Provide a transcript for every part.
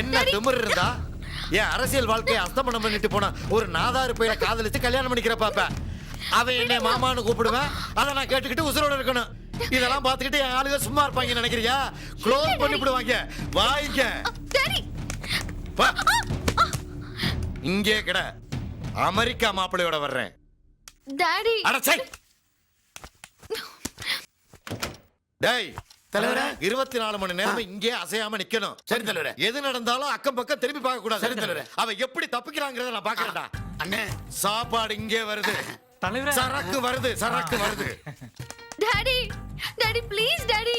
என்ன திமிரு இருந்தா என் அரசியல் வாழ்க்கையை அஸ்தமனம் பண்ணிட்டு போன ஒரு நாதாரு பையனை காதலிச்சு கல்யாணம் பண்ணிக்கிற பாப்ப. அவன் என்னை மாமான்னு கூப்பிடுவேன். அதை நான் கேட்டுக்கிட்டு உசுரோட இருக்கணும். இதெல்லாம் பார்த்துக்கிட்டு என் ஆளுங்க சும்மா இருப்பாங்க நினைக்கிறியா? க்ளோஸ் பண்ணிவிடுவாங்க. வாங்கிக்க டாடி வா. இங்கே கிட. அமெரிக்கா மாப்பிள்ளையோட வர்றேன். டாடி அடச்சை டேய். தலைவரே இருபத்தி நாலு மணி நேரம் இங்கே அசையாம நிக்கணும். சரி தலைவரே. எது நடந்தாலும் அக்கம் பக்கம் திரும்பி பார்க்க கூடாது சரி, தலைவரே. அவ எப்படி தப்பிக்கிறாங்கிறத நான் பாக்குறேன்டா அண்ணே. சாப்பாடு இங்கே வருது. தலைவரே. சரக்கு வருது சரக்கு வருது. டாடி டாடி ப்ளீஸ் டாடி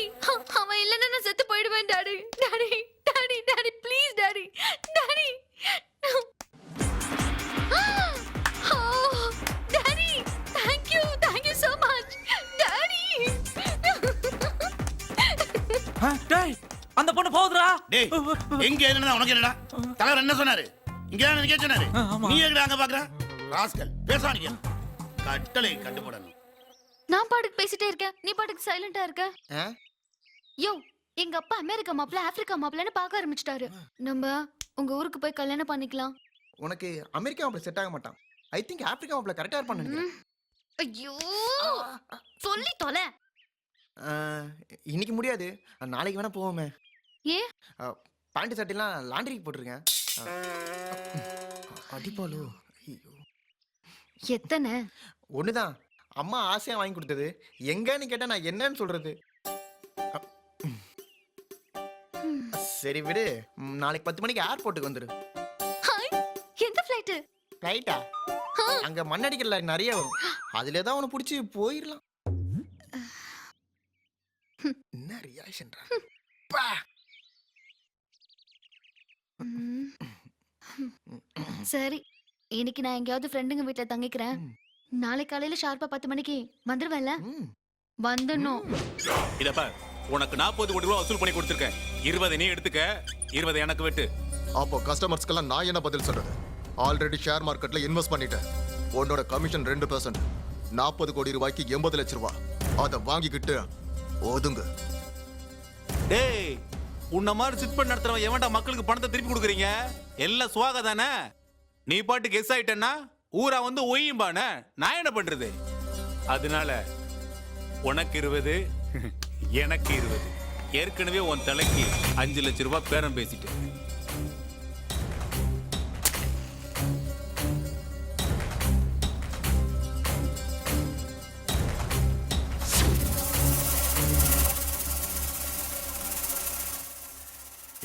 அவன் இல்லைன்னா டேய் எங்க என்னடா உனக்கு என்னடா? தலைவர் என்ன சொன்னாரு? இங்க தான் நிக்க சொன்னாரு. நீ எங்கடா அங்க பாக்குற? ராஸ்கல் பேசாதீங்க. கட்டளை கட்டுப்படணும். நான் பாட்டுக்கு பேசிட்டே இருக்கேன். நீ பாட்டுக்கு சைலண்டா இருக்க? யோ எங்க அப்பா அமெரிக்கா மாப்பிள்ள ஆப்பிரிக்கா மாப்பிள்ளன்னு பார்க்க ஆரம்பிச்சிட்டாரு. நம்ம உங்க ஊருக்கு போய் கல்யாணம் பண்ணிக்கலாம். உனக்கு அமெரிக்கா மாப்பிள்ள செட் ஆக மாட்டான். ஐ திங்க் ஆப்பிரிக்கா மாப்பிள்ள கரெக்டா இருப்பான்னு நினைக்கிறேன். ஐயோ! சொல்லி தொலை. இன்னைக்கு முடியாது. நாளைக்கு வேணா போவோமே. ஏன்? பேண்ட் சட்டைலாம் லாண்டரிக்கு போட்டிருக்கேன் அடிப்பாலோ ஐயோ. எத்தனை? ஒண்ணுதான். அம்மா ஆசையா வாங்கி கொடுத்தது. எங்கன்னு கேட்டா நான் என்னன்னு சொல்றது. சரி விடு. நாளைக்கு பத்து மணிக்கு ஏர்போர்ட்டுக்கு வந்துரு. எந்த ஃப்ளைட்டு? ரைட்டா அங்க மண்ணடிக்கிற லாரி நிறைய வரும். அதுல தான் உன பிடிச்சி போயிடலாம் என்ன சரி இன்னைக்கு நான் எங்கேயாவது ஃப்ரெண்டுங்க வீட்ல தங்கிக்கிறேன். ம். நாளை காலையில ஷார்ப்பா பத்து மணிக்கு வந்துருவேன்ல? வந்துடணும். இத பார் உனக்கு நாற்பது கோடி ரூபா வசூல் பண்ணி கொடுத்துருக்கேன். இருபது நீ எடுத்துக்க இருபது எனக்கு வெட்டு. அப்போ கஸ்டமர்ஸ்க்கெல்லாம் நான் என்ன பதில் சொல்றது? ஆல்ரெடி ஷேர் மார்க்கெட்ல இன்வெஸ்ட் பண்ணிட்டேன். உன்னோட கமிஷன் ரெண்டு பர்சன்ட் நாற்பது கோடி ரூபாய்க்கு எண்பது லட்ச ரூபாய் அதை வாங்கிக்கிட்டு ஒதுங்க. டேய் உன்ன மாதிரி சிட் பண்ண நடத்துறவன் எவன்டா மக்களுக்கு பணத்தை திருப்பி கொடுக்குறீங்க? எல்லாம் சுவாக தானே? நீ பாட்டு கெஸ் ஆயிட்டேன்னா ஊரா வந்து ஒய்யும்பானே? நான் என்ன பண்றது? அதனால உனக்கு இருபது எனக்கு இருபது. ஏற்கனவே உன் தலைக்கு அஞ்சு லட்ச ரூபாய் பேரம் பேசிட்டேன்.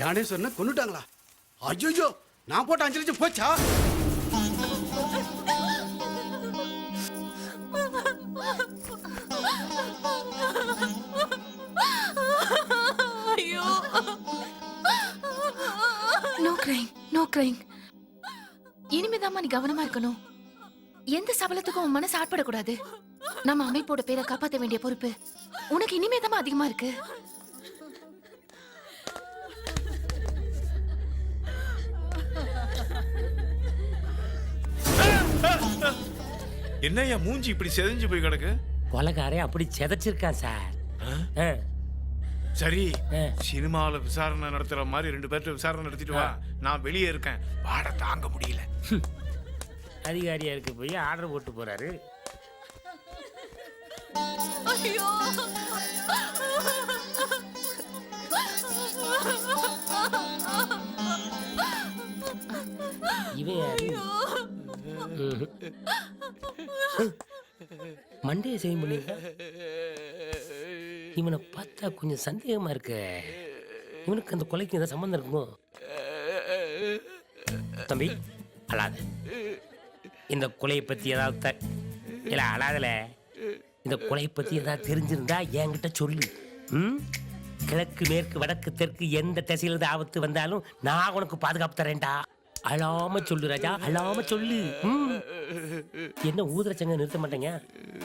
யானேஸ்வரனை கொண்டுட்டாங்களா ஐயோ நான் போட்ட அஞ்சு லட்சம் போச்சா? ஐயோ. நோ கிரைங் நோ கிரைங் இனிமேதாம்மா நீ கவனமா இருக்கணும். எந்த சபலத்துக்கும் உன் மனசு ஆட்படக்கூடாது. நம்ம அமைப்போட பேரை காப்பாத்த வேண்டிய பொறுப்பு உனக்கு இனிமேதாம்மா அதிகமா இருக்கு. என்னய்யா மூஞ்சி இப்படி செதஞ்சு போய் கிடக்கு? கொலகாரே அப்படி செதைச்சிருக்கான் சார். ஆ, சரி ஆ. சினிமாவில் விசாரணை நடத்துற மாதிரி ரெண்டு பேர்ட்ட விசாரணை நடத்திட்டு வா. நான் வெளியே இருக்கேன். வாட தாங்க முடியல. அதிகாரியா இருக்க போய் ஆர்டர் போட்டு போறாரு. ஐயோ. இவன் யாரு. மண்டையை செய்ய முடியல இவனை பார்த்தா கொஞ்சம் சந்தேகமா இருக்கு. இவனுக்கு அந்த கொலைக்கு ஏதாவது சம்மந்தம் இருக்குமோ? தம்பி அழாத. இந்த கொலையை பத்தி ஏதாவது த- இல்ல அழாதல. இந்த கொலையை பத்தி ஏதாவது தெரிஞ்சிருந்தா என்கிட்ட சொல்லு. ம்? கிழக்கு மேற்கு வடக்கு தெற்கு எந்த திசையிலிருந்து ஆபத்து வந்தாலும் நான் உனக்கு பாதுகாப்பு தரேன்டா. அழாம சொல்லு ராஜா அழாம சொல்லு. ம். என்ன ஊதுறச்சங்க நிறுத்த மாட்டேங்க?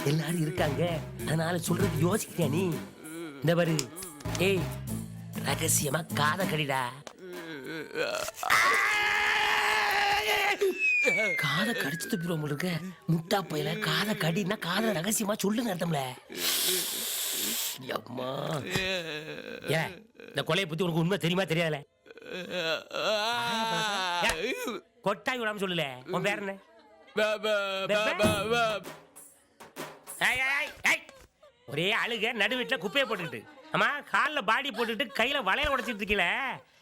எல்லாரும் இருக்காங்க. அதனால சொல்றது யோசிக்கிறியா நீ? இந்த பாரு. ஏய் ரகசியமா காத கடிடா. காதை கடிச்சு துப்பிடுவோம் இருக்க முட்டா பையில காதை கடினா காதை ரகசியமா சொல்லுங்க அர்த்தம்ல. அம்மா ஏன் இந்த கொலையை பத்தி உனக்கு உண்மை தெரியுமா தெரியாதுல? கொட்டாய் விடாம சொல்லல. உன் பேர் என்ன. ஒரே அழுக நடு வீட்டுல குப்பையை போட்டுக்கிட்டு. ஆமா கால்ல பாடி போட்டுக்கிட்டு கையில வளையல் உடைச்சிட்டு இருக்கீல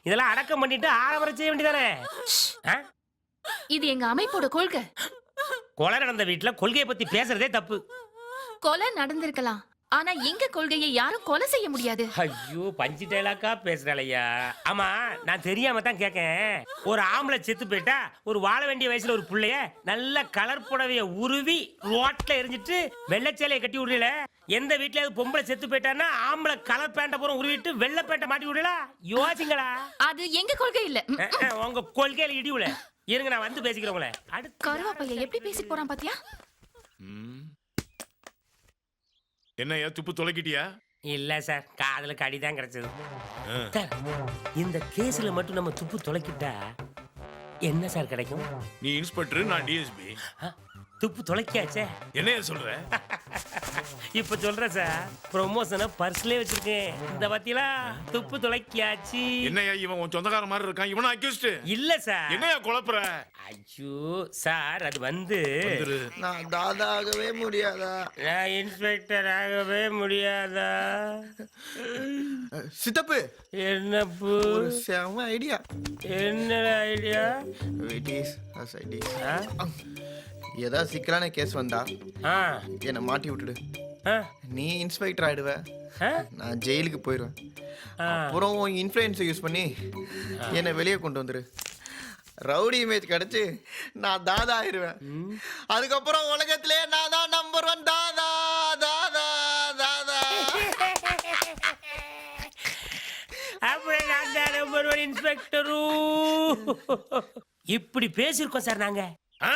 இதெல்லாம் அடக்கம் பண்ணிட்டு ஆரம்பரம் செய்ய வேண்டியதானே? ஆ? இது எங்க அமைப்போட கொள்கை. கொலை நடந்த வீட்டுல கொள்கையை பத்தி பேசுறதே தப்பு. கொலை நடந்திருக்கலாம். ஆனா எங்க கொள்கையை யாரும் கொலை செய்ய முடியாது. ஐயோ பஞ்சு டைலாக்கா பேசுறாளையா. ஆமா நான் தெரியாம தான் கேக்கேன். ஒரு ஆம்பளை செத்து போயிட்டா ஒரு வாழ வேண்டிய வயசுல ஒரு புள்ளைய நல்ல கலர் புடவைய உருவி ரோட்ல எரிஞ்சிட்டு வெள்ளைச்சேலையை கட்டி விடல எந்த வீட்லயாவது பொம்பளை செத்து போயிட்டான்னா ஆம்பளை கலர் பேண்ட பூரா உருவிட்டு வெள்ளை பேண்ட மாட்டி விடல யோசிங்களா? அது எங்க கொள்கை இல்ல. உங்க கொள்கையில இடிவுல. இருங்க நான் வந்து பேசிக்கிறேன் உங்களை. அடுத்து கருவாப்பைய எப்படி பேசி போறான் பாத்தியா? என்னய்யா துப்பு தொலைக்கிட்டியா? இல்ல சார் காதலுக்கு அடிதான் கிடைச்சது. சார், இந்த கேஸ்ல மட்டும் நம்ம துப்பு தொலைக்கிட்டா என்ன சார் கிடைக்கும்? நீ இன்ஸ்பெக்டர் நான் டிஎஸ்பி துப்பு தொலைக்கியாச்சே என்னைய சொல்ற இப்ப சொல்றேன் சார் ப்ரொமோஷனை பர்ஸ்லயே வச்சிருக்கேன் இந்த பாத்தீங்களா துப்பு தொலைக்கியாச்சு என்னய்யா இவன் உன் சொந்தக்கார மாதிரி இருக்கான் இவனை அக்யூஸ்ட் இல்ல சார் என்னய்யா குழப்புற ஐயோ சார் அது வந்து. நான் தாதாகவே முடியாதா நான் இன்ஸ்பெக்டர் ஆகவே முடியாதா சித்தப்பு என்ன பூ ஒரு செம ஐடியா என்ன ஐடியா இட் இஸ் இஸ் ஏதாவது சிக்கலான கேஸ் வந்தா ஆ. என்னை மாட்டி விட்டுடு. ஆ, நீ இன்ஸ்பெக்டர் ஆயிடுவ. நான் ஜெயிலுக்கு போயிடுவேன். அப்புறம் இன்ஃப்ளூயன்ஸை யூஸ் பண்ணி என்னை வெளியே கொண்டு வந்துரு. ரவுடி இமேஜ் கிடைச்சு நான் தாதா ஆயிடுவேன் அதுக்கப்புறம் உலகத்திலே நான் தான் நம்பர் ஒன் தாதா தாதா தாதா. அப்படியே நான் தான் நம்பர் ஒன் இன்ஸ்பெக்டரும் இப்படி பேசியிருக்கோம் சார் நாங்க. ஆ.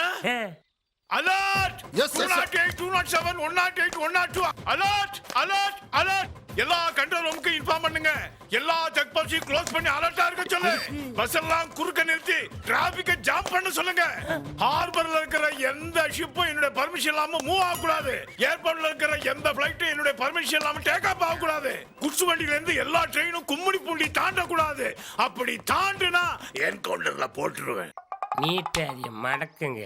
Alert Yes, two. Nought eight two nought seven one nought eight one nought two alert alert alert எல்லா கண்ட்ரோல் ரூமுக்கு இன்ஃபார்ம் பண்ணுங்க. எல்லா செக் போஸ்டையும் க்ளோஸ் பண்ணி அலர்ட்டா இருக்க சொல்லு. பஸ் எல்லாம் குறுக்க நிறுத்தி டிராபிக்க ஜாம் பண்ண சொல்லுங்க. ஹார்பர்ல இருக்கிற எந்த ஷிப்பும் என்னுடைய பர்மிஷன் இல்லாம மூவ் ஆக கூடாது. ஏர்போர்ட்ல இருக்கிற எந்த பிளைட்டும் என்னுடைய பர்மிஷன் இல்லாம டேக் ஆஃப் ஆக கூடாது. குட்ஸ் வண்டியில இருந்து எல்லா ட்ரெயினும் கும்மிடி பூண்டி தாண்ட கூடாது. அப்படி தாண்டுனா என்கவுண்டர்ல போட்டுருவேன். மடக்குங்க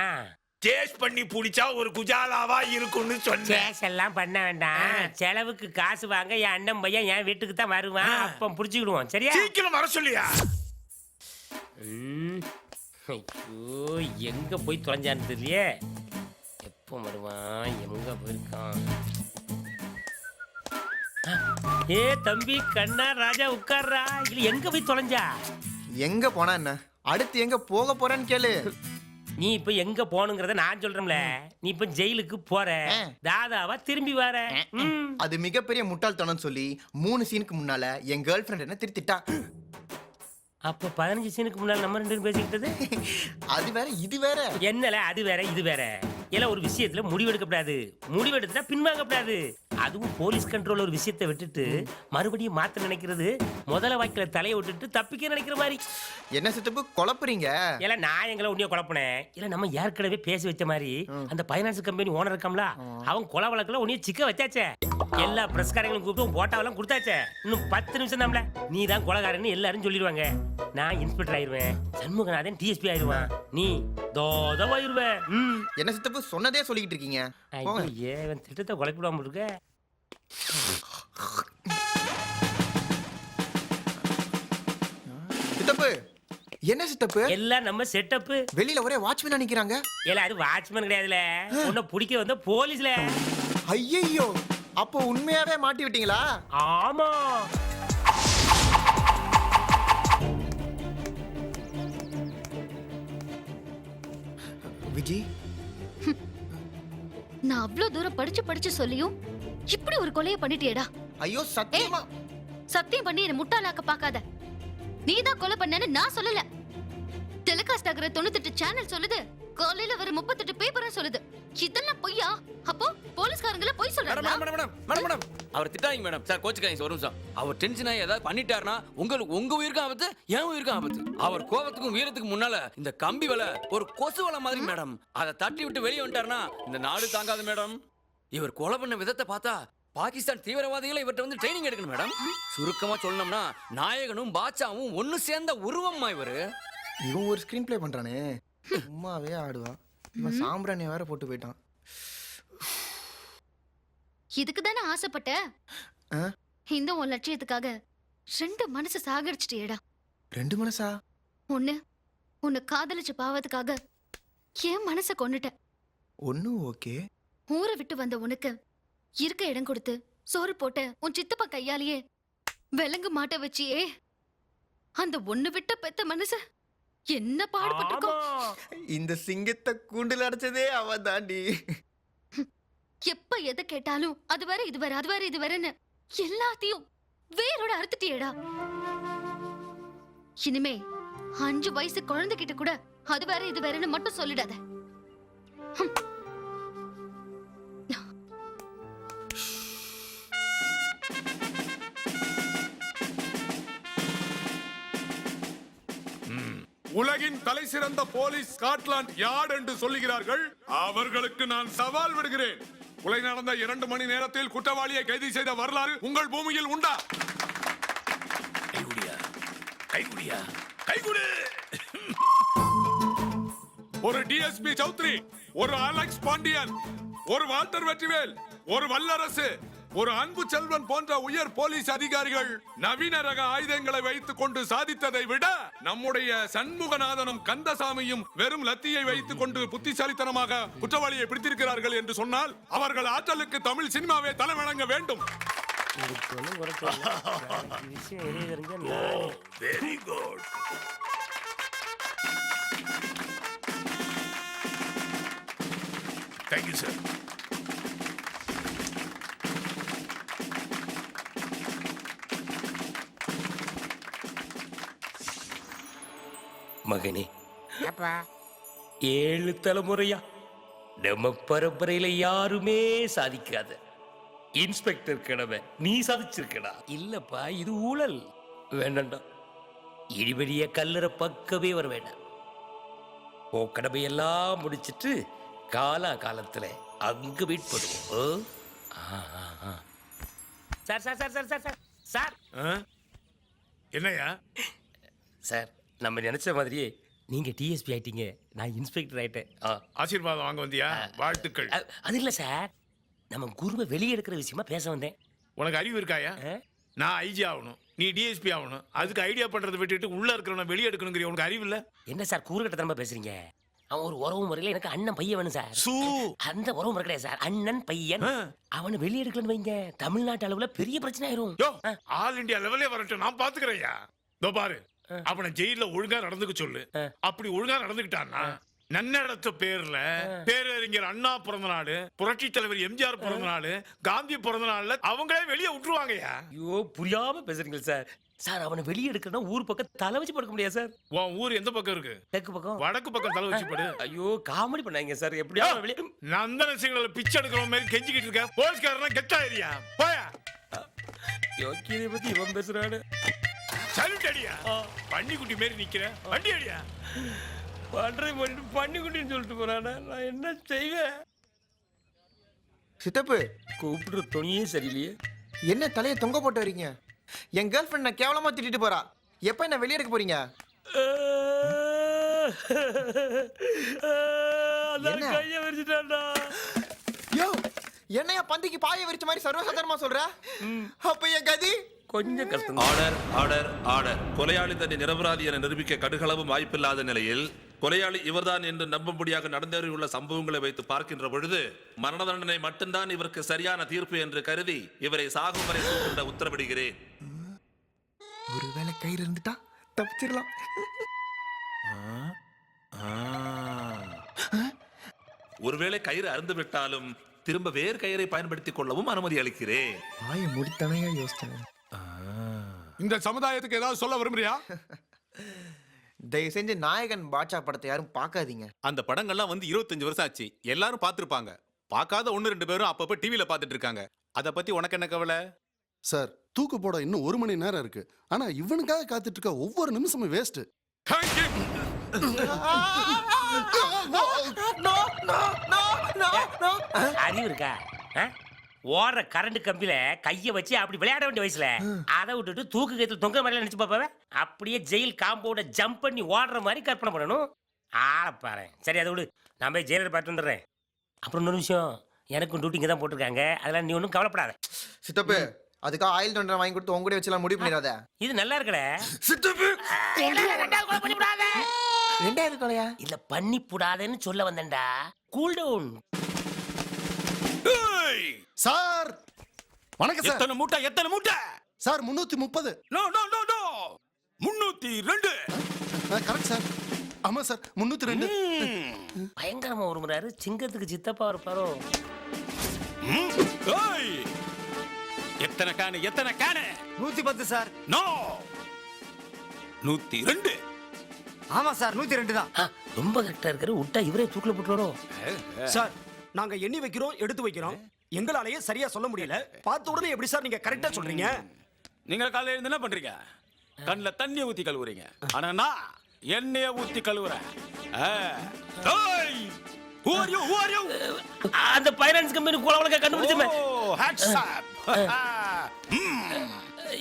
ஏன்? டேஸ்ட் பண்ணி புடிச்சா ஒரு குஜாலாவா இருக்கும்னு சொன்னேன். கேஸ் எல்லாம் பண்ண வேண்டாம். செலவுக்கு காசு வாங்க என் அண்ணன் பையன் என் வீட்டுக்கு தான் வருவான். அப்ப புடிச்சுக்கிடுவோம். சரியா? சீக்கிரம் வர சொல்லியா? ம். ஐயோ எங்க போய் தொலைஞ்சான்னு தெரியலையே. எப்போ வருவான்? எங்க போயிருக்கான்? ஆ, ஏ தம்பி கண்ணா ராஜா உட்கார்றா. இது எங்க போய் தொலைஞ்சா? எங்க போனா என்ன? அடுத்து எங்க போக போறேன்னு கேளு. நீ இப்ப எங்க போகணுங்கிறத நான் சொல்றேன்ல. நீ இப்ப ஜெயிலுக்கு போற. தாதாவா திரும்பி வர. அது மிகப்பெரிய முட்டாள்தனம் சொல்லி மூணு சீனுக்கு முன்னால என் கேர்ள் ஃப்ரெண்ட் என்ன திருத்திட்டா. அப்ப பதினஞ்சு சீனுக்கு முன்னாடி நம்ம ரெண்டு பேரும் பேசிக்கிட்டது? அது வேற இது வேற. என்னல அது வேற இது வேற? இல்ல ஒரு விஷயத்துல முடிவெடுக்கப்படாது. முடிவெடுத்தா பின்வாங்கப்படாது. அதுவும் போலீஸ் கண்ட்ரோல் ஒரு விஷயத்தை விட்டுட்டு மறுபடியும் மாத்த நினைக்கிறது முதல வாய்க்கில தலையை விட்டுட்டு தப்பிக்க நினைக்கிற மாதிரி. என்ன சித்தப்பு குழப்புறீங்க? இல்ல நான் எங்களை உன்னைய குழப்பினேன். இல்ல நம்ம ஏற்கனவே பேசி வச்ச மாதிரி அந்த பைனான்ஸ் கம்பெனி ஓனர் இருக்காம்ல அவன் கொலை வழக்குல உன்னைய சிக்க வச்சாச்சே. எல்லா பிரஸ்காரங்களும் கூப்பிட்டு போட்டாவெல்லாம் கொடுத்தாச்சே. இன்னும் பத்து நிமிஷம் தான்ல. நீ தான் கொலகாரன்னு எல்லாரும் சொல்லிடுவாங்க. நான் இன்ஸ்பெக்டர் ஆயிருவேன். சண்முகநாதன் டிஎஸ்பி ஆயிருவான். நீ தோதவாயிருவ ம். என்ன சித்தப்பு? சொன்னதே சொல்லிக்கிட்டு இருக்கீங்க. இவன் திட்டத்தை குலைப்பிடாம இருக்க? சித்தப்பு என்ன சித்தப்பு? எல்லாம் நம்ம செட்டப்பு. வெளியில ஒரே வாட்ச்மேன் நிக்கிறாங்க? இல்ல அது வாட்ச்மேன் கிடையாதுல. உன்னை பிடிக்க வந்த போலீஸ்ல. ஐயையோ அப்போ உண்மையாவே மாட்டி விட்டீங்களா? ஆமா. விஜி நான் அவ்ளோ தூரம் படிச்சு படிச்சு சொல்லியும் இப்படி ஒரு கொலைய பண்ணிட்டியேடா. ஐயோ சத்தியமா? சத்தியம் பண்ணி என்ன முட்டாளாக்க பார்க்காத. நீதான் கொலை பண்ணேன்னு நான் சொல்லல. டெலிகாஸ்ட் ஆகிற தொண்ணூத்தெட்டு சேனல் சொல்லுது. காலையில வர முப்பத்தெட்டு பேப்பரும் சொல்லுது. இதெல்லாம் பொய்யா? அப்போ போலீஸ்காரங்கள பொய் மேடம் சொல்றாங்களா மேடம் மேடம் மேடம் மேடம். அவர் திட்டாதீங்க மேடம். சார் கோச்சுக்காதீங்க ஒரு நிமிஷம். அவர் டென்ஷன் ஆகி ஏதாவது பண்ணிட்டாருன்னா உங்களுக்கு உங்க உயிருக்கும் ஆபத்து என் உயிருக்கும் ஆபத்து. அவர் கோபத்துக்கும் வீரத்துக்கும் முன்னால இந்த கம்பி வலை ஒரு கொசு வலை மாதிரி மேடம். அதை தட்டி விட்டு வெளியே வந்துட்டாருன்னா இந்த நாடு தாங்காது மேடம். இவர் கொலை பண்ண விதத்தை பார்த்தா பாகிஸ்தான் தீவிரவாதிகளை இவர்கிட்ட வந்து ட்ரைனிங் எடுக்கணும் மேடம். சுருக்கமா சொல்லணும்னா நாயகனும் பாட்சாவும் ஒன்னு சேர்ந்த உருவம்மா இவரு. இவன் ஒரு ஸ்கிரீன் ப்ளே பண்றானே. சும்மாவே ஆடுவான். இவன் சாம்பிராணிய வேற போட்டு போயிட்டான். இதுக்கு தானே ஆசைப்பட்ட? ஆ? இந்த உன் லட்சியத்துக்காக ரெண்டு மனசு சாகடிச்சிட்டியேடா. ரெண்டு மனசா? ஒண்ணு உன்னை காதலிச்ச பாவத்துக்காக என் மனசை கொன்னுட்ட ஒன்னும் ஓகே. ஊரை விட்டு வந்த உனக்கு இருக்க இடம் கொடுத்து சோறு போட்ட உன் சித்தப்பா கையாலேயே விலங்கு மாட்ட வச்சியே. அந்த ஒண்ணு விட்ட பெத்த மனச என்ன பாடுபட்டிருக்கோம்? இந்த சிங்கத்தை கூண்டில் அடைச்சதே அவன் தாண்டி. எப்ப எதை கேட்டாலும் அது வேற இது வேற அது வேற இது வேறன்னு எல்லாத்தையும் வேரோட அறுத்துட்டியேடா. இனிமே அஞ்சு வயசு குழந்தைகிட்ட கூட அது வேற இது வேறன்னு மட்டும் சொல்லிடாத. உலகின் தலை சிறந்த போலீஸ் ஸ்காட்லாந்து யார்ட் என்று சொல்லுகிறார்கள் அவர்களுக்கு நான் சவால் விடுகிறேன். கொலை நடந்த இரண்டு மணி நேரத்தில் குற்றவாளியை கைது செய்த வரலாறு உங்கள் பூமியில் உண்டா? கைகுடியா கைகுடியா கைகுடு! ஒரு டிஎஸ்பி சௌத்ரி ஒரு அலெக்ஸ் பாண்டியன் ஒரு வால்டர் வெற்றிவேல் ஒரு வல்லரசு ஒரு அன்பு செல்வன் போன்ற உயர் போலீஸ் அதிகாரிகள் நவீன ரக ஆயுதங்களை வைத்துக் கொண்டு சாதித்ததை விட நம்முடைய சண்முகநாதனும் கந்தசாமியும் வெறும் லத்தியை வைத்துக் கொண்டு புத்திசாலித்தனமாக குற்றவாளியை பிடித்திருக்கிறார்கள் என்று சொன்னால் அவர்கள் ஆற்றலுக்கு தமிழ் சினிமாவே தலை வழங்க வேண்டும் வெரி குட் தேங்க்யூ சார் மகனே. ஏழு தலைமுறையா. நம்ம பரம்பரையில யாருமே சாதிக்காத. இன்ஸ்பெக்டர் கடமை நீ சாதிச்சிருக்கடா. இல்லப்பா இது ஊழல். வேண்டாம்டா இடிபடிய கல்லற பக்கமே வர வேண்டாம். ஓ கடமையெல்லாம் முடிச்சிட்டு காலா காலத்துல அங்க வெயிட் பண்ணுவோம். ஆ, ஆ, ஆ. Sir sir sir sir sir sir. Sir என்னையா சார் நம்ம நினைச்ச மாதிரியே நீங்க டிஎஸ்பி ஆயிட்டீங்க. நான் இன்ஸ்பெக்டர் ஆயிட்டேன். ஆசீர்வாதம் வாங்க வந்தியா? வாழ்த்துக்கள். அது இல்ல சார். நம்ம குருவை வெளியே எடுக்கிற விஷயமா பேச வந்தேன். உனக்கு அறிவு இருக்காயா? நான் ஐஜி ஆகணும். நீ டிஎஸ்பி ஆகணும். அதுக்கு ஐடியா பண்றதை விட்டுட்டு உள்ள இருக்கிறவன வெளியே எடுக்கணுங்கிற உனக்கு அறிவு இல்ல? என்ன சார் கூறுகிட்ட தரமா பேசுறீங்க? அவன் ஒரு உறவு முறையில எனக்கு அண்ணன் பையன் வேணும் சார். சூ. அந்த உறவு முறை கிடையாது சார். அண்ணன் பையன். அவனை வெளியே எடுக்கலன்னு வைங்க. தமிழ்நாட்டு அளவுல பெரிய பிரச்சனை ஆயிரும். ஆல் இந்தியா லெவலே வரட்டும். நான் பாத்துக்கிறேன்யா. இதோ பாரு. அவனை ஜெயில ஒழுங்கா நடந்துக்க சொல்லு. அப்படி ஒழுங்கா நடந்துக்கிட்டான்னா நன்னடத்த பேர்ல பேரறிஞர் அண்ணா பிறந்த நாள் புரட்சி தலைவர் எம்ஜிஆர் பிறந்த நாள் காந்தி பிறந்த நாள்ல அவங்களே வெளியே விட்டுருவாங்கய்யா ஐயோ புரியாம பேசுறீங்க சார். சார் அவனை வெளியே எடுக்கணும் ஊர் பக்கம் தலை வச்சு படுக்க முடியாது சார். உன் ஊர் எந்த பக்கம் இருக்கு? தெற்கு பக்கம். வடக்கு பக்கம் தலை வச்சு படு. ஐயோ காமெடி பண்ணாங்க சார். எப்படியாவது வெளியே நந்தன சிங்கள பிச்சை எடுக்கிற மாதிரி கெஞ்சிக்கிட்டு இருக்க. போலீஸ்காரனா கெட்டா ஏரியா போயா யோக்கியதை பத்தி இவன் பேசுறானு. சல்யூட் அடியா பன்னிக்குட்டி மாரி நிக்கிற வண்டி அடியா பண்றேன். பண்ணிட்டு பண்ணிக்குட்டின்னு சொல்லிட்டு போறானே. நான் என்ன செய்வேன்? சித்தப்பு. கூப்பிடுற துணியே சரியில்லையே. என்ன தலையை தொங்க போட்டு வரீங்க? என் கேர்ள் ஃப்ரெண்ட் நான் கேவலமா திட்டிட்டு போறா. எப்ப என்ன வெளியே எடுக்க போறீங்க? அதான் என்ன? கைய விரிச்சிட்டான்டா. யோ என்னையா பந்திக்கு பாய விரிச்ச மாதிரி சர்வசாதாரணமா சொல்ற? அப்ப என் கதி? கொஞ்சம் கஷ்டம் ஆர்டர் ஆர்டர் ஆர்டர். கொலையாளி தன்னை நிரபராதி என நிரூபிக்க கடுகளவும் வாய்ப்பில்லாத நிலையில் கொலையாளி இவர்தான் என்று நம்பும்படியாக நடந்தேறியுள்ள சம்பவங்களை வைத்து பார்க்கின்ற பொழுது மரண தண்டனை மட்டும்தான் இவருக்கு சரியான தீர்ப்பு என்று கருதி இவரை சாகும் வரை தூக்கிட உத்தரவிடுகிறேன். ஒருவேளை கயிறு இருந்துட்டா? தப்பிச்சிடலாம். ஒருவேளை கயிறு அருந்து விட்டாலும் திரும்ப வேறு கயிறை பயன்படுத்திக் கொள்ளவும் அனுமதி அளிக்கிறேன். முடித்தானையா யோசிச்சேன் இந்த சமுதாயத்துக்கு ஏதாவது சொல்ல விரும்புறியா? தயவு செஞ்சு நாயகன் பாட்சா படத்தை யாரும் பார்க்காதீங்க. அந்த படங்கள்லாம் வந்து இருபத்தஞ்சு வருஷம் ஆச்சு. எல்லாரும் பார்த்திருப்பாங்க. பார்க்காத ஒன்று ரெண்டு பேரும் அப்பப்போ டிவியில பார்த்துட்டு இருக்காங்க. அதை பத்தி உனக்கு என்ன கவலை? சார் தூக்கு போட இன்னும் ஒரு மணி நேரம் இருக்கு. ஆனா இவனுக்காக காத்துட்டு இருக்க ஒவ்வொரு நிமிஷமும் waste Thank you. No, no, no, no, no. அறிவு இருக்கா? ஆ? ஓடுற கரண்ட் கம்பியில கைய வச்சு அப்படி விளையாட வேண்டிய வயசுல அதை விட்டுட்டு தூக்கு கயித்துல தொங்க மாதிரி நினைச்சு பாப்பாவ அப்படியே ஜெயில் காம்பவுண்ட ஜம்ப் பண்ணி ஓடுற மாதிரி கற்பனை பண்ணணும். ஆளை பாரு. சரி அதை விடு. நான் போய் ஜெயிலர் பார்த்து வந்துடுறேன். அப்புறம் இன்னொரு விஷயம் எனக்கும் டியூட்டி இங்கே தான் போட்டிருக்காங்க. அதெல்லாம் நீ ஒன்றும் கவலைப்படாத. சித்தப்பு அதுக்காக ஆயில் டொண்டர் வாங்கி கொடுத்து உங்க கூட வச்சுலாம் முடிவு பண்ணிடாத. இது நல்லா இருக்கல சித்தப்பு! ரெண்டாவது ரெண்டாவது கொலையா? இல்ல பண்ணி புடாதேன்னு சொல்ல வந்தேன்டா. Cool down sir! வணக்கம் சார். எத்தனை மூட்டை எத்தனை மூட்டை? சார் முன்னூத்தி முப்பது. No no no no. முன்னூத்தி ரெண்டு. Correct sir. ஆமா சார் முன்னூத்தி ரெண்டு. பயங்கரமா உருமுறாரு. சிங்கத்துக்கு சித்தப்பா இருப்பாரோ. எத்தனை கேனு எத்தனை கேனு நூத்தி பத்து சார். நோ. நூத்தி ரெண்டு. ஆமா சார் நூத்தி ரெண்டு தான். ரொம்ப கரெக்டா இருக்காரு. விட்டா இவரே தூக்கில போட்டுவாரோ சார் நாங்க எண்ணி வைக்கிறோம் எடுத்து வைக்கிறோம். எங்களாலேயே சரியா சொல்ல முடியல பார்த்த உடனே எப்படி சார் நீங்க கரெக்டா சொல்றீங்க நீங்க காலையில இருந்து என்ன பண்றீங்க கண்ணுல தண்ணி ஊத்தி கழுவுறீங்க ஆனா நான் எண்ணெய ஊத்தி கழுவுறேன் ஆ. ஏய். Who are you? Who are you? அந்த பைனான்ஸ் கம்பெனி கூட உலக கண்டுபிடிச்சுமே Oh, hats up. Hmm.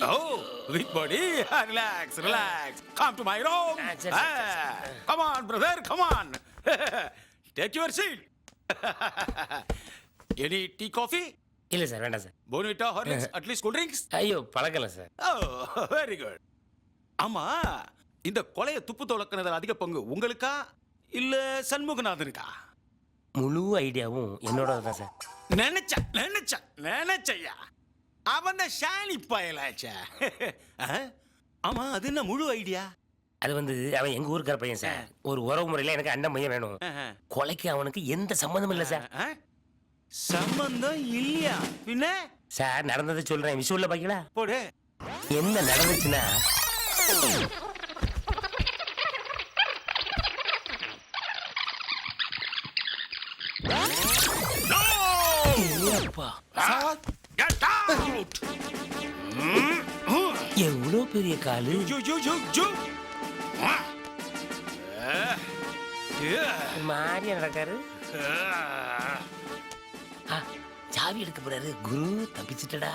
Oh, big body. Relax, relax. Come to my room. Ah, sir, sir, Ah, Come on, Any tea, coffee? இல்ல சார் வேண்டாம் sir. Horlicks, at least cool drinks? ஐயோ பழக்கல sir. Oh, very good. ஆமா இந்த கொலையை துப்பு துளக்குனதுல அதிக பங்கு உங்களுக்கா? இல்ல சண்முகநாதனுக்கா? முழு ஐடியாவும் என்னோட தான் சார். நினைச்ச நினைச்ச நினைச்சையா அவன் தான் ஷானி பயலாச்சா ஆமா அது என்ன முழு ஐடியா? அது வந்து அவன் எங்க ஊருக்கார பையன் சார். ஒரு உறவு முறையில எனக்கு அண்ணன் பையன் வேணும். கொலைக்கு அவனுக்கு எந்த சம்மந்தமும் இல்ல சார். சம்பந்தம் இல்லையா? பின்ன? சார் நடந்ததை சொல்றேன். விஷுவல்ல பாக்கலா போடு. என்ன நடந்துச்சுன்னா! எவ்வளவு பெரிய காலு? ஜூ ஜூ ஜூ ஜூ! மாறியா நடக்காரு? சாவி எடுக்க போறாரு. குரு தப்பிச்சிட்டடா.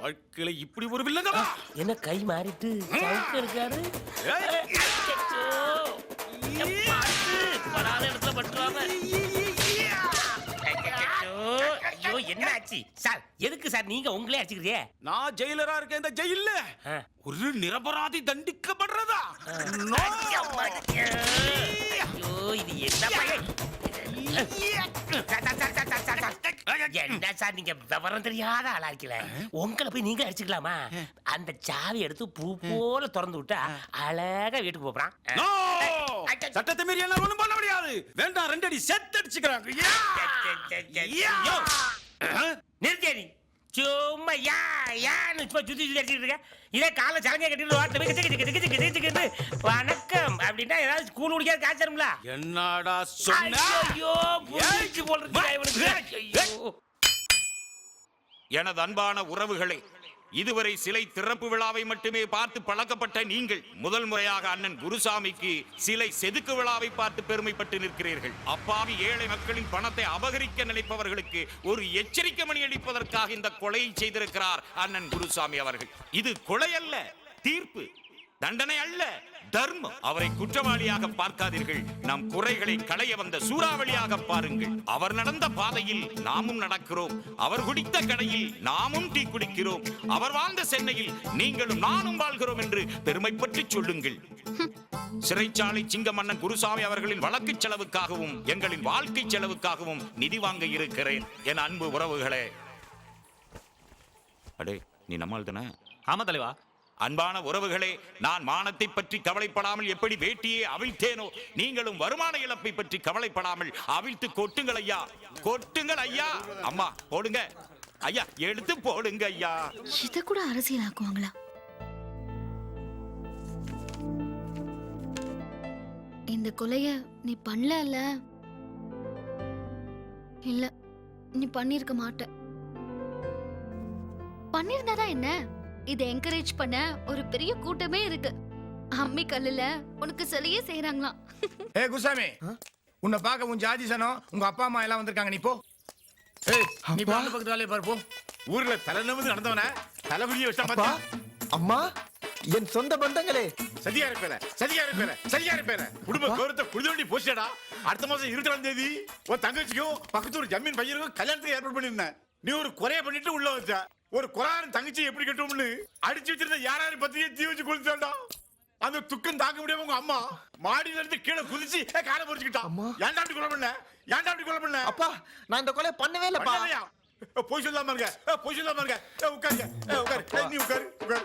வாழ்க்கையில இப்படி ஒரு வில்லங்கமா என்ன கை மாறிட்டு சவுக்கு இருக்காரு இடத்துல. அச்சச்சோ. ஐயோ என்ன ஆச்சு சார் எதுக்கு சார் நீங்க உங்களே அடிச்சுக்கிறீங்க நான் ஜெயிலரா இருக்கேன் இந்த ஜெயில்ல. ஒரு நிரபராதி தண்டிக்கப்படுறதா? ஐயோ இது என்ன பையன்? என்ன சார் நீங்க விவரம் தெரியாத ஆளா இருக்கல உங்களை போய் நீங்க அடிச்சுக்கலாமா? அந்த சாவி எடுத்து பூ போல திறந்து விட்டா அழகா வீட்டுக்கு போறான்! சட்டத்தை மீறி எல்லாம் ஒண்ணும் பண்ண முடியாது. வேண்டாம் ரெண்டடி செத்து அடிச்சுக்கிறாங்க. யா! நிறுத்தியா நீ சும்மா யா யான்னு சும்மா சுத்தி சுத்தி அடிச்சுட்டு இருக்க இதே காலை சலங்கை கட்டிட்டு வாட்டு போய் கிச்சு கிச்சு கிச்சு கிச்சு கிச்சு கிச்சு வணக்கம். அப்படின்னா ஏதாவது ஸ்கூல் குடிக்காத காய்ச்சருங்களா என்னடா சொன்ன? ஐயோ புரிஞ்சு போல் இருக்கு இவனுக்கு. ஐயோ எனது அன்பான உறவுகளே இதுவரை சிலை திறப்பு விழாவை மட்டுமே பார்த்து பழக்கப்பட்ட நீங்கள் முதல் முறையாக அண்ணன் குருசாமிக்கு சிலை செதுக்கு விழாவை பார்த்து பெருமைப்பட்டு நிற்கிறீர்கள். அப்பாவி ஏழை மக்களின் பணத்தை அபகரிக்க நினைப்பவர்களுக்கு ஒரு எச்சரிக்கை மணி அளிப்பதற்காக இந்த கொலையை செய்திருக்கிறார் அண்ணன் குருசாமி அவர்கள். இது கொலை அல்ல தீர்ப்பு தண்டனை அல்ல. தர்மம். அவரை குற்றவாளியாக பார்க்காதீர்கள். நம் குறைகளை களைய வந்த சூறாவளியாக பாருங்கள். அவர் நடந்த பாதையில் நாமும் நடக்கிறோம். அவர் குடித்த கடையில் நாமும் டீ குடிக்கிறோம். அவர் வாழ்ந்த சென்னையில் நீங்களும் நானும் வாழ்கிறோம் என்று பெருமைப்பட்டு சொல்லுங்கள். சிறைச்சாலை சிங்க மன்னன் குருசாமி அவர்களின் வழக்கு செலவுக்காகவும் எங்களின் வாழ்க்கை செலவுக்காகவும் நிதி வாங்க இருக்கிறேன். என் அன்பு உறவுகளே. அடே நீ நம்மால் தானே ஆமா தலைவா. அன்பான உறவுகளே நான் மானத்தை பற்றி கவலைப்படாமல் எப்படி வேட்டியை அவிழ்த்தேனோ நீங்களும் வருமான இழப்பை பற்றி கவலைப்படாமல் அவிழ்த்து கொட்டுங்கள் ஐயா. கொட்டுங்கள் ஐயா. அம்மா போடுங்க. ஐயா எடுத்து போடுங்க ஐயா. இத கூட அரசியலாக்குவாங்களா இந்த கொலைய நீ பண்ணல இல்ல நீ பண்ணிருக்க மாட்ட. பண்ணிருந்தாதான் என்ன? இதை என்கரேஜ் பண்ண ஒரு பெரிய கூட்டமே இருக்கு. அம்மி கல்லுல உனக்கு சிலையே செய்யறாங்களாம் ஏ குசாமி உன்னை பார்க்க உன் ஜாதி சனம் உங்க அப்பா அம்மா எல்லாம் வந்திருக்காங்க நீ போ. ஏய் நீ போ அந்த பக்கத்து வேலையை பாரு போ. ஊர்ல தலை நிமிர்ந்து நடந்தவன தலைகுனிய வச்சா அப்பா. பாத்தியா? அம்மா என் சொந்த பந்தங்களே. சதியா இருப்பேல சதியா இருப்பேல சதியா இருப்பேல. குடும்ப கௌரவத்தை குளிதோண்டி போச்சுடா. அடுத்த மாசம் இருபத்தி தேதி உன் தங்கச்சிக்கும் பக்கத்து ஒரு ஜமீன் பையனுக்கும் கல்யாணத்துக்கு ஏற்பாடு பண்ணிருந்தேன் நீ ஒரு குறைய பண்ணிட்டு உள்ள வச்ச ஒரு குறாரன் தங்கச்சி எப்படி கட்டுவோம்னு அடிச்சு வச்சிருந்த யாராரு பத்திரிகை தீ வச்சு குளிச்சாண்டா அந்த துக்கம் தாங்க முடியாம உங்க அம்மா மாடியில இருந்து கீழே குதிச்சு ஏய், காலை பொறிச்சுக்கிட்டான் அம்மா. ஏன்டா அப்படி கொலை பண்ண? ஏன்டா அப்படி கொலை பண்ண? அப்பா நான் இந்த கொலை பண்ணவே இல்லப்பா. பண்ணலையா? ஏ, பொய் சொல்லாம இருங்க. ஏ, பொய் சொல்லாம இருங்க. உட்காருங்க. ஏ, உட்காரு. நீ உட்காரு உட்காரு.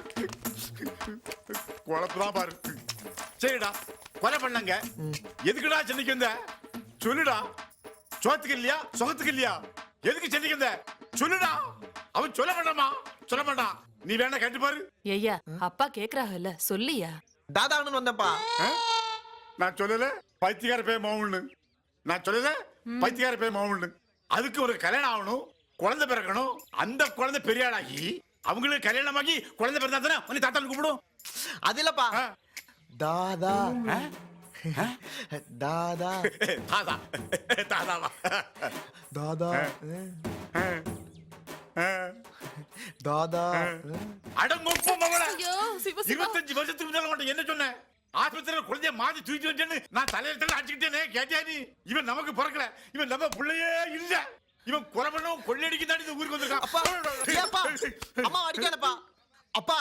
குழப்பதான் பாரு. சரிடா கொலை பண்ணாங்க. எதுக்குடா சென்னைக்கு வந்த? சொல்லுடா. சோத்துக்கு இல்லையா? சுகத்துக்கு இல்லையா? எதுக்கு சென்னைக்கு வந்த? சொல்லுடா. அவன் சொல்ல மாட்டாமா சொல்ல மாட்டான். நீ வேணா கேட்டு பாரு. ஐயா அப்பா கேக்குறாங்கல்ல சொல்லியா? தாதான்னு வந்தப்பா ஆ? நான் சொல்லல பைத்தியக்கார பேர் மாவுன்னு நான் சொல்லல பைத்தியக்கார பேர் மாவுன்னு அதுக்கு ஒரு கல்யாணம் ஆகணும் குழந்தை பிறக்கணும். அந்த குழந்தை பெரிய ஆளாகி அவங்களுக்கு கல்யாணமாகி குழந்தை பிறந்தா தானே? உன்னை தாத்தான்னு கூப்பிடும். அது இல்லப்பா. தாதா. தாதா. தாதா. தாதாவா? தாதா. தாதா. அடங்கொப்ப மகள. இருபத்தஞ்சு வருஷத்துக்கு முன்னால என்ன சொன்னேன் ஆஸ்பத்திரியில குழந்தைய மாத்தி தூக்கிட்டு வந்துட்டேன்னு நான் தலையில தலை அடிச்சுக்கிட்டேனே கேட்டியா நீ? இவன் நமக்கு பிறக்கல. இவன் நம்ம பிள்ளையே இல்ல. இவன் கொலை பண்ணவும் கொள்ளையடிக்க தாண்டி இந்த ஊருக்கு அப்பா ஏப்பா வந்திருக்கான் அம்மா அடிக்காதப்பா. அப்பா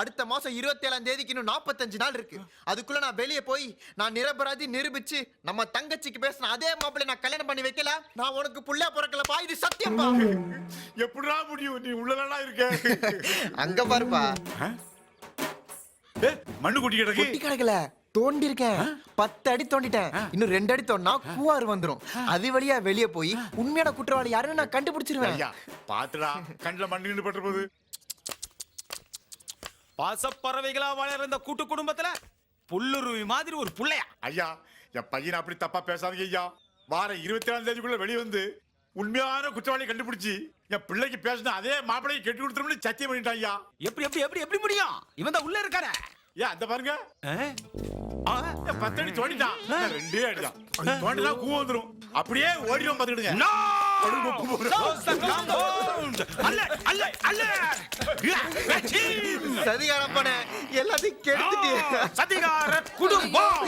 அடுத்த மாசம் இருபத்தி ஏழாம் தேதிக்கு இன்னும் நாற்பத்தஞ்சு நாள் இருக்கு. அதுக்குள்ள நான் வெளியே போய் நான் நிரபராதி நிரூபிச்சு நம்ம தங்கச்சிக்கு பேசின அதே மாப்பிள்ளை நான் கல்யாணம் பண்ணி வைக்கல. நான் உனக்கு புள்ள பிறக்கலப்பா இது சத்தியம்ப்பா எப்படிடா முடியும்? நீ உள்ளலாம் இருக்க. அங்க பாருப்பா. மண்ணு கொட்டி கிடக்கு கொட்டி கிடக்கல. தோண்டி இருக்கேன் பத்து அடி தோண்டிட்டேன். இன்னும் ரெண்டு அடி தோண்டினா கூவாறு வந்துரும். அது வழியா வெளியே போய் உண்மையான குற்றவாளி யாருன்னு நான் கண்டுபிடிச்சிருவேன். பாத்துடா. கண்ணுல மண்ணு நின்று பட்டு போகுது பாசப்பறவைகளா வாழற இந்த கூட்டு குடும்பத்துல புல்லுருவி மாதிரி ஒரு புள்ளையா? ஐயா என் பையனை அப்படி தப்பா பேசாதீங்க ஐயா. வார இருபத்தி ஏழாம் தேதிக்குள்ள வெளியே வந்து உண்மையான குற்றவாளியை கண்டுபிடிச்சு என் பிள்ளைக்கு பேசின அதே மாப்பிள்ளையை கெட்டி கொடுத்துரும்னு சத்தியம் பண்ணிட்டான் ஐயா. எப்படி எப்படி எப்படி எப்படி முடியும்? இவன் தான் உள்ள இருக்கானே. ஏன் அந்த பாருங்க. ஆ, என் பத்து அடி தோண்டிட்டான். ரெண்டே அடிதான். தோண்டினா கூ வந்துரும். அப்படியே ஓடிடும் பாத்துக்கிடுங்க சதிகாரப்பன எல்லாத்தையும் கெடுத்துட்டு சதிகார குடும்பம்.